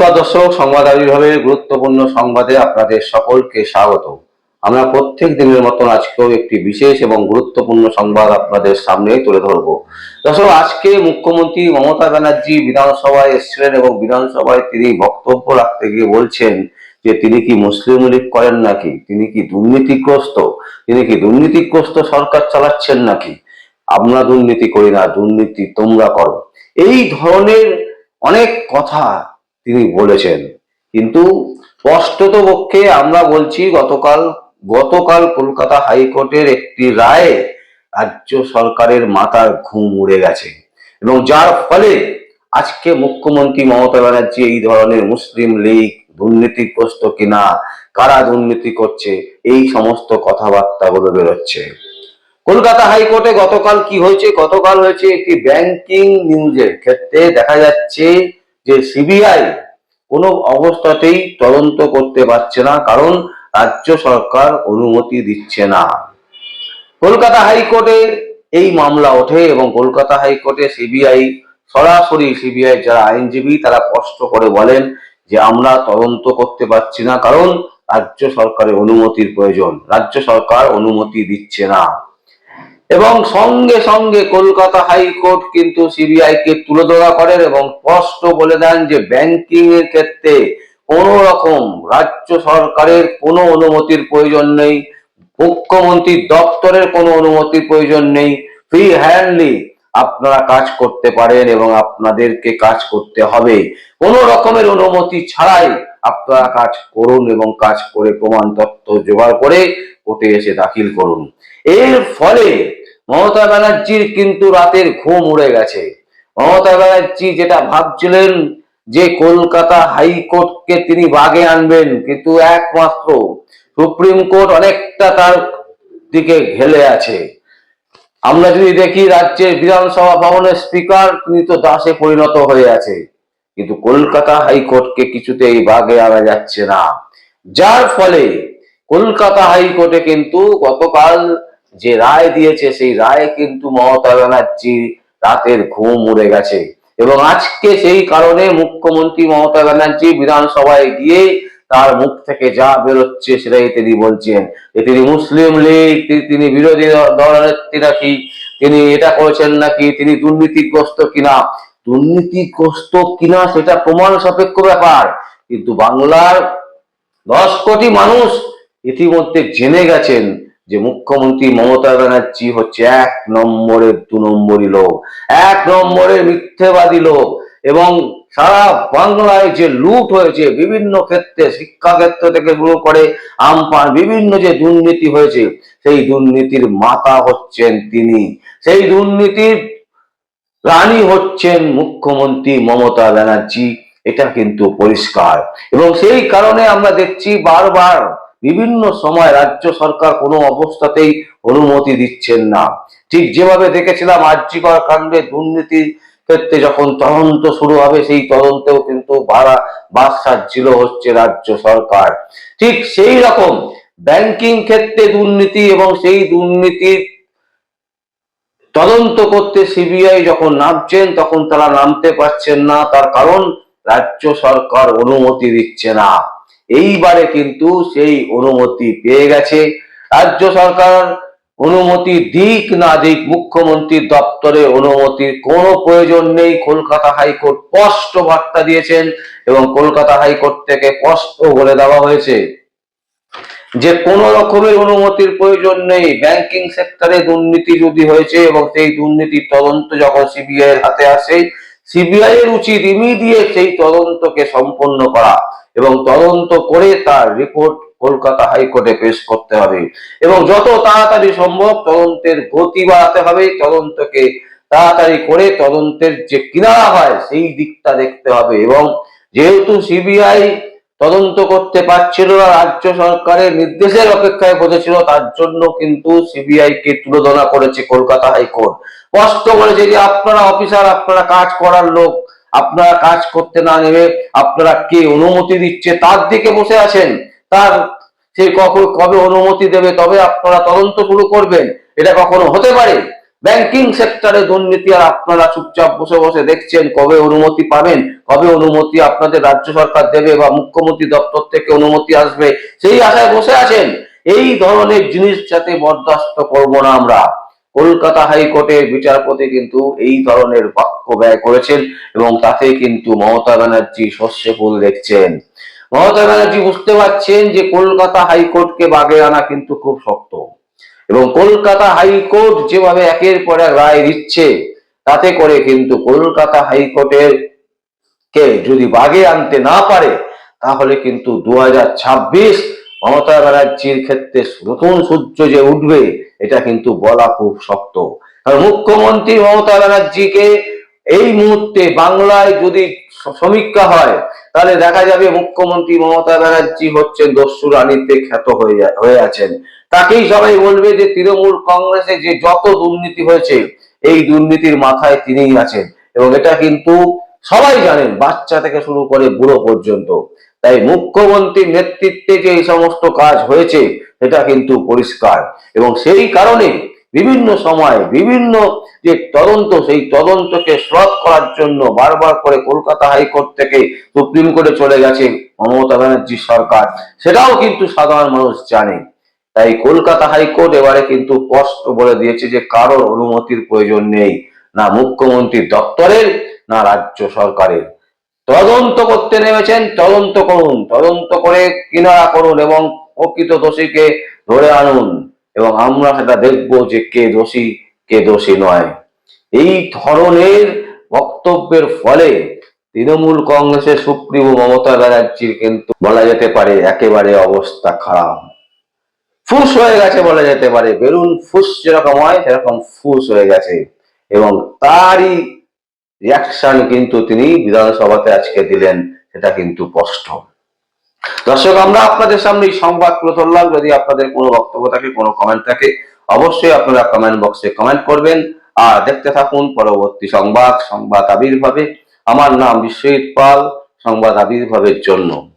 নমস্কার দর্শক, সংবাদ আবির্ভাবের গুরুত্বপূর্ণ সংবাদে আপনাদের সকলকে স্বাগত। আমরা প্রত্যেক দিনের মতন আজকেও একটি বিশেষ এবং গুরুত্বপূর্ণ সংবাদ আপনাদের সামনে তুলে ধরব। দর্শক, আজকে মুখ্যমন্ত্রী মমতা ব্যানার্জি বিধানসভায় এসেছিলেন এবং বিধানসভায় তিনি বক্তব্য রাখতে গিয়ে বলছেন যে, তিনি কি মুসলিম লীগ করেন নাকি? তিনি কি দুর্নীতিগ্রস্ত? তিনি কি দুর্নীতিগ্রস্ত সরকার চালাচ্ছেন নাকি? আমরা দুর্নীতি করি না, দুর্নীতি তোমরা করো। এই ধরনের অনেক কথা তিনি বলেছেন। কিন্তু স্পষ্টত পক্ষে আমরা বলছি, গতকাল গতকাল কলকাতা হাইকোর্টের একটি রায়ে রাজ্য সরকারের মাথার ঘুম উড়ে গেছে এবং যার ফলে আজকে মুখ্যমন্ত্রী মমতা ব্যানার্জি এই ধরনের মুসলিম লীগ দুর্নীতিগ্রস্ত কিনা, কারা দুর্নীতি করছে, এই সমস্ত কথাবার্তা কথাবার্তাগুলো বেরোচ্ছে। কলকাতা হাইকোর্টে গতকাল কি হয়েছে? গতকাল হয়েছে একটি ব্যাংকিং নিউজের ক্ষেত্রে দেখা যাচ্ছে যে সিবিআই কোনো অবস্থাতেই তদন্ত করতে পারছে না, কারণ রাজ্য সরকার অনুমতি দিচ্ছে না। কলকাতা হাইকোর্টে এই মামলা ওঠে এবং কলকাতা হাইকোর্টে সিবিআই, সরাসরি সিবিআই যারা আইনজীবী, তারা স্পষ্ট করে বলেন যে আমরা তদন্ত করতে পারছি না, কারণ রাজ্য সরকারের অনুমতির প্রয়োজন। রাজ্য সরকার অনুমতি দিচ্ছে না। এবং সঙ্গে সঙ্গে কলকাতা হাইকোর্ট কিন্তু সিবিআই কে তুলে ধরা করেন এবং স্পষ্ট বলে দেন যে ব্যাংকিং এর ক্ষেত্রে কোন রকম রাজ্য সরকারের কোনো অনুমতির প্রয়োজন নেই, মুখ্যমন্ত্রী দপ্তরের কোনো অনুমতির প্রয়োজন নেই ফ্রি হ্যান্ডলি আপনারা কাজ করতে পারেন এবং আপনাদেরকে কাজ করতে হবে। কোন রকমের অনুমতি ছাড়াই আপনারা কাজ করুন এবং কাজ করে প্রমাণ তথ্য জোগাড় করে কোর্টে এসে দাখিল করুন। এর ফলে মমতা ব্যানার্জির কিন্তু রাতের ঘুম উড়ে গেছে। মমতা ব্যানার্জি যেটা ভাবছিলেন যে কলকাতা হাইকোর্টকে তিনি বাগে আনবেন, কিন্তু একমাত্র সুপ্রিম কোর্ট অনেকটা তার দিকে ঘেলে আছে। আমরা যদি দেখি রাজ্যের বিধানসভা ভবনের স্পিকার, তিনি তো দাসে পরিণত হয়ে আছে। কিন্তু কলকাতা হাইকোর্টকে কিছুতেই বাগে আনা যাচ্ছে না। যার ফলে কলকাতা হাইকোর্টে কিন্তু গতকাল যে রায় দিয়েছে, সেই রায় কিন্তু মমতা ব্যানার্জি রাতের ঘুম উড়ে গেছে। এবং আজকে সেই কারণে মুখ্যমন্ত্রী মমতা ব্যানার্জি বিধানসভায় গিয়ে তার মুখ থেকে যা বেরোচ্ছে সেটাই তিনি বলছেন। যে তিনি মুসলিম লীগ তিনি- বিরোধী দলনেত্রী নাকি, তিনি এটা করেছেন নাকি, তিনি দুর্নীতিগ্রস্ত কিনা। দুর্নীতিগ্রস্ত কিনা সেটা প্রমাণ সাপেক্ষ ব্যাপার। কিন্তু বাংলার দশ কোটি মানুষ ইতিমধ্যে জেনে গেছেন যে মুখ্যমন্ত্রী মমতা ব্যানার্জি হচ্ছে এক নম্বরের দু নম্বরই লোক, এক নম্বরের মিথ্যেবাদী লোক এবং সারা বাংলায় যে লুট হয়েছে, বিভিন্ন ক্ষেত্রে শিক্ষা ক্ষেত্র থেকে শুরু করে আমপান, বিভিন্ন যে দুর্নীতি হয়েছে, সেই দুর্নীতির মাতা হচ্ছেন তিনি। সেই দুর্নীতির রানী হচ্ছেন মুখ্যমন্ত্রী মমতা ব্যানার্জি। এটা কিন্তু পরিষ্কার। এবং সেই কারণে আমরা দেখছি বারবার বিভিন্ন সময় রাজ্য সরকার কোনো অবস্থাতেই অনুমতি দিচ্ছেন না। ঠিক যেভাবে দেখেছিলাম আর্যিকর কাণ্ডে দুর্নীতির ক্ষেত্রে যখন তদন্ত শুরু হবে, সেই তদন্তেও কিন্তু বাড়া বাস সাজছিল হচ্ছে রাজ্য সরকার। ঠিক সেই রকম ব্যাংকিং ক্ষেত্রে দুর্নীতি এবং সেই দুর্নীতির তদন্ত করতে সিবিআই যখন নামছেন, তখন তারা নামতে পারছেন না। তার কারণ, রাজ্য সরকার অনুমতি দিচ্ছে না। এইবারে কিন্তু সেই অনুমতি পেয়ে গেছে। রাজ্য সরকার অনুমতি দিক না দিক মুখ্যমন্ত্রী দপ্তরে অনুমতির কোনো প্রয়োজন নেই। কলকাতা হাইকোর্ট স্পষ্ট বার্তা দিয়েছেন এবং কলকাতা হাইকোর্ট থেকে স্পষ্ট বলে দেওয়া হয়েছে যে কোন রকমের অনুমতির প্রয়োজন নেই। ব্যাংকিং সেক্টরে দুর্নীতি যদি হয়েছে এবং সেই দুর্নীতির তদন্ত যখন সিবিআই এর হাতে আসে সিবিআই এর উচিত ইমিডিয়েট সেই তদন্তকে সম্পন্ন করা। এবং তদন্ত করে তার রিপোর্ট কলকাতা হাইকোর্টে পেশ করতে হবে। এবং যত তাড়াতাড়ি সম্ভব তদন্তের গতি বাড়াতে হবে, তদন্তকে তাড়াতাড়ি করে তদন্তের যে কিনারা হয় সেই দিকটা দেখতে হবে। এবং যেহেতু সিবিআই তদন্ত করতে পারছিল না, রাজ্য সরকারের নির্দেশের অপেক্ষায় বসেছিল, তার জন্য কিন্তু সিবিআই কে তুলোধনা করেছে কলকাতা হাইকোর্ট। স্পষ্ট বলেছে যে আপনারা অফিসার, আপনারা কাজ করার লোক আপনারা কাজ করতে না নেবে আপনারা কে অনুমতি দিচ্ছে তার দিকে বসে আছেন? তার সে কখন কবে অনুমতি দেবে, তবে আপনারা তদন্ত শুরু করবেন। এটা কখনো হতে পারে? ব্যাংকিং সেক্টরে দুর্নীতি আর আপনারা চুপচাপ বসে বসে দেখছেন কবে অনুমতি পাবেন, কবে অনুমতি আপনাদের রাজ্য সরকার দেবে বা মুখ্যমন্ত্রী দপ্তর থেকে অনুমতি আসবে, সেই আশায় বসে আছেন। এই ধরনের জিনিস যাতে বরদাস্ত করব না আমরা। কলকাতা হাইকোর্টের বিচারপতি কিন্তু এই ধরনের বাক্য ব্যয় করেছেন এবং তাতে কিন্তু মমতা ব্যানার্জি শস্যে ফুল দেখছেন। মমতা ব্যানার্জি বুঝতে পারছেন যে কলকাতা হাইকোর্টকে বাগে আনা কিন্তু খুব শক্ত এবং কলকাতা হাইকোর্ট যেভাবে একের পর এক রায় দিচ্ছে, তাতে করে কিন্তু কলকাতা হাইকোর্টের কে যদি বাগে আনতে না পারে, তাহলে কিন্তু দু হাজার ছাব্বিশ মমতা ব্যানার্জির ক্ষেত্রে নতুন সূর্য যে উঠবে, এটা কিন্তু বলা খুব শক্ত। কারণ মুখ্যমন্ত্রী মমতা ব্যানার্জিকে এই মুহূর্তে বাংলায় যদি সমীক্ষা হয়, তাহলে দেখা যাবে মুখ্যমন্ত্রী মমতা ব্যানার্জি হচ্ছেন দস্যু রানীতে খ্যাত হয়ে আছেন। তাকেই সবাই বলবে যে তৃণমূল কংগ্রেসে যে যত দুর্নীতি হয়েছে, এই দুর্নীতির মাথায় তিনিই আছেন। এবং এটা কিন্তু সবাই জানেন, বাচ্চা থেকে শুরু করে বুড়ো পর্যন্ত। তাই মুখ্যমন্ত্রীর নেতৃত্বে যে এই সমস্ত কাজ হয়েছে, সেটা কিন্তু পরিষ্কার। এবং সেই কারণে বিভিন্ন সময় বিভিন্ন যে তদন্ত, সেই তদন্তকে শ্রদ্ধ করার জন্য বারবার করে কলকাতা হাইকোর্ট থেকে সুপ্রিম কোর্টে চলে গেছে মমতা ব্যানার্জির সরকার। সেটাও কিন্তু সাধারণ মানুষ জানে। তাই কলকাতা হাইকোর্ট এবারে কিন্তু স্পষ্ট বলে দিয়েছে যে কারোর অনুমতির প্রয়োজন নেই। না মুখ্যমন্ত্রী দপ্তরের, না রাজ্য সরকারের। তদন্ত করতে নেমেছেন তদন্ত করুন, তদন্ত করে কিনারা করুন এবং প্রকৃত দোষীকে ধরে আনুন এবং আমরা সেটা দেখব যে কে দোষী কে দোষী নয়। এই ধরনের বক্তব্যের ফলে তৃণমূল কংগ্রেসের সুপ্রিমো মমতা ব্যানার্জির কিন্তু বলা যেতে পারে একেবারে অবস্থা খারাপ। ফুস হয়ে গেছে বলা যেতে পারে, বেলুন ফুস যেরকম হয় সেরকম ফুস হয়ে গেছে এবং তারই রিয়াকশন কিন্তু তিনি বিধানসভাতে আজকে দিলেন, সেটা কিন্তু স্পষ্ট। দর্শক, আমরা আপনাদের সামনে এই সংবাদ তুলে ধরলাম। যদি আপনাদের কোনো বক্তব্য থাকে, কোনো কমেন্ট থাকে, অবশ্যই আপনারা কমেন্ট বক্সে কমেন্ট করবেন। আর দেখতে থাকুন পরবর্তী সংবাদ সংবাদ আবির্ভাবে। আমার নাম বিশ্বজিৎ পাল, সংবাদ আবির্ভাবের জন্য।